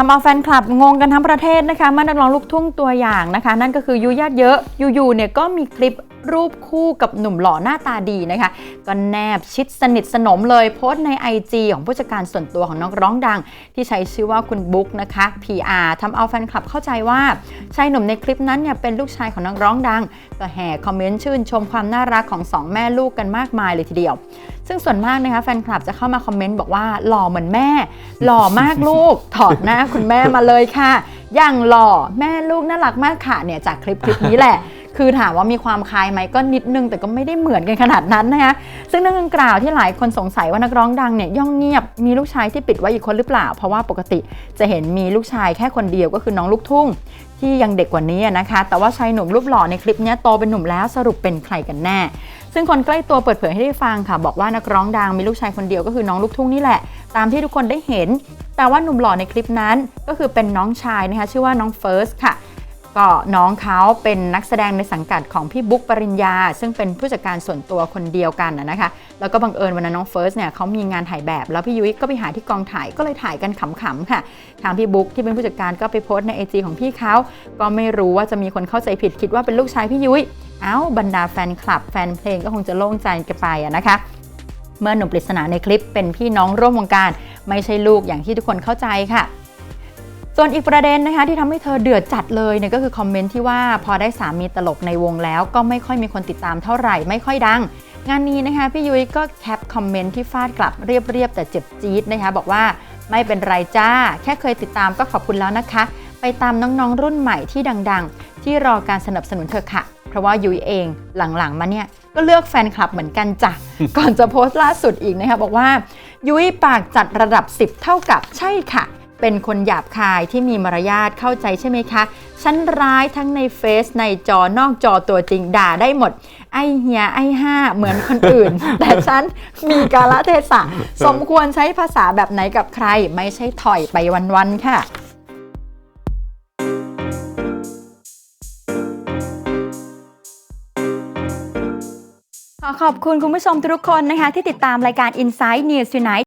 ทำเอาแฟนคลับงงกันทั้งประเทศนะคะเมื่อนักร้องลูกทุ่งตัวอย่างนะคะ นั่นก็คือยุญาติเยอะอยู่ๆเนี่ยก็มีคลิป รูปคู่กับหนุ่มหล่อหน้าตาดีนะคะ ก็แนบชิดสนิทสนมเลยโพสต์ใน IG ของผู้จัดการส่วนตัวของนักร้องดัง ที่ใช้ชื่อว่าคุณบุ๊กนะคะ PR ทำเอาแฟนคลับเข้าใจว่าชายหนุ่มในคลิปนั้นเนี่ยเป็นลูกชายของนักร้องดัง ก็แห่คอมเมนต์ชื่นชมความน่ารักของสองแม่ลูกกันมากมายเลยทีเดียว ซึ่งส่วนมากนะคะแฟนคลับจะเข้ามาคอมเมนต์บอกว่าหล่อเหมือนแม่ หล่อมากลูก ถอดหน้าคุณแม่มาเลยค่ะ อย่างหล่อแม่ลูกน่ารักมากค่ะเนี่ยจากคลิปคลิปนี้แหละ คือถามว่ามีความคล้ายไหมก็นิดนึง แต่ก็ไม่ได้เหมือนกันขนาดนั้นนะคะซึ่งเรื่องดังกล่าวที่หลายคนสงสัยว่านักร้องดังเนี่ยย่องเงียบมีลูกชายที่ปิดไว้อีกคนหรือเปล่า เพราะว่าปกติจะเห็นมีลูกชายแค่คนเดียวก็คือน้องลูกทุ่ง ที่ยังเด็กกว่านี้นะคะ แต่ว่าชายหนุ่มรูปหล่อในคลิปนี้โตเป็นหนุ่มแล้วสรุปเป็นใครกันแน่ ซึ่งคนใกล้ตัวเปิดเผยให้ได้ฟังค่ะ บอกว่านักร้องดังมีลูกชายคนเดียวก็คือน้องลูกทุ่งนี่แหละ ตามที่ทุกคนได้เห็น แต่ว่าหนุ่มหล่อในคลิปนั้นก็คือเป็นน้องชายนะคะชื่อว่าน้องเฟิร์สค่ะ ก็น้องเขาเป็นนักแสดงในสังกัดของพี่บุ๊กปริญญา ซึ่งเป็นผู้จัดการส่วนตัวคนเดียวกันนะคะ แล้วก็บังเอิญวันนั้นน้องเฟิร์สเนี่ยเขามีงานถ่ายแบบ แล้วพี่ยุ้ยก็ไปหาที่กองถ่ายก็เลยถ่ายกันขำๆค่ะ ทางพี่บุ๊กที่เป็นผู้จัดการก็ไปโพสต์ในไอจีของพี่เขาก็ไม่รู้ว่าจะมีคนเข้าใจผิดคิดว่าเป็นลูกชายพี่ยุ้ยเอ้าบรรดาแฟนคลับแฟนเพลงก็คงจะโล่งใจกันไปนะคะเมื่อหนุ่มปริศนาในคลิปเป็นพี่น้องร่วมวงการ ไม่ใช่ลูกอย่างที่ทุกคนเข้าใจค่ะ ส่วนอีกประเด็นนะคะที่ทำให้เธอเดือดจัดเลยเนี่ยก็คือคอมเมนต์ที่ว่าพอได้สามีตลกในวงแล้วก็ไม่ค่อยมีคนติดตามเท่าไหร่ไม่ค่อยดัง งานนี้นะคะพี่ยุ้ยก็แคปคอมเมนต์ที่ฟาดกลับเรียบๆแต่เจ็บจี๊ดนะคะบอกว่าไม่เป็นไรจ้า แค่เคยติดตามก็ขอบคุณแล้วนะคะ ไปตามน้องๆรุ่นใหม่ที่ดังๆ ที่รอการสนับสนุนเธอค่ะ เพราะว่ายุ้ยเองหลังๆมาเนี่ยก็เลือกแฟนคลับเหมือนกันจ้ะ ก่อนจะโพสต์ล่าสุดอีกนะคะบอกว่า ยุ้ยปากจัดระดับ 10 เท่ากับใช่ค่ะ เป็นคนหยาบคายที่มีมารยาทเข้าใจใช่ไหมคะฉันร้ายทั้งในเฟซในจอนอกจอตัวจริงด่าได้หมด ไอเฮียไอห้าเหมือนคนอื่น แต่ฉันมีกาลเทศะ สมควรใช้ภาษาแบบไหนกับใคร ไม่ใช่ถอยไปวันๆค่ะขอขอบคุณคุณผู้ชมทุกคนนะคะ ที่ติดตามรายการ Inside News Tonight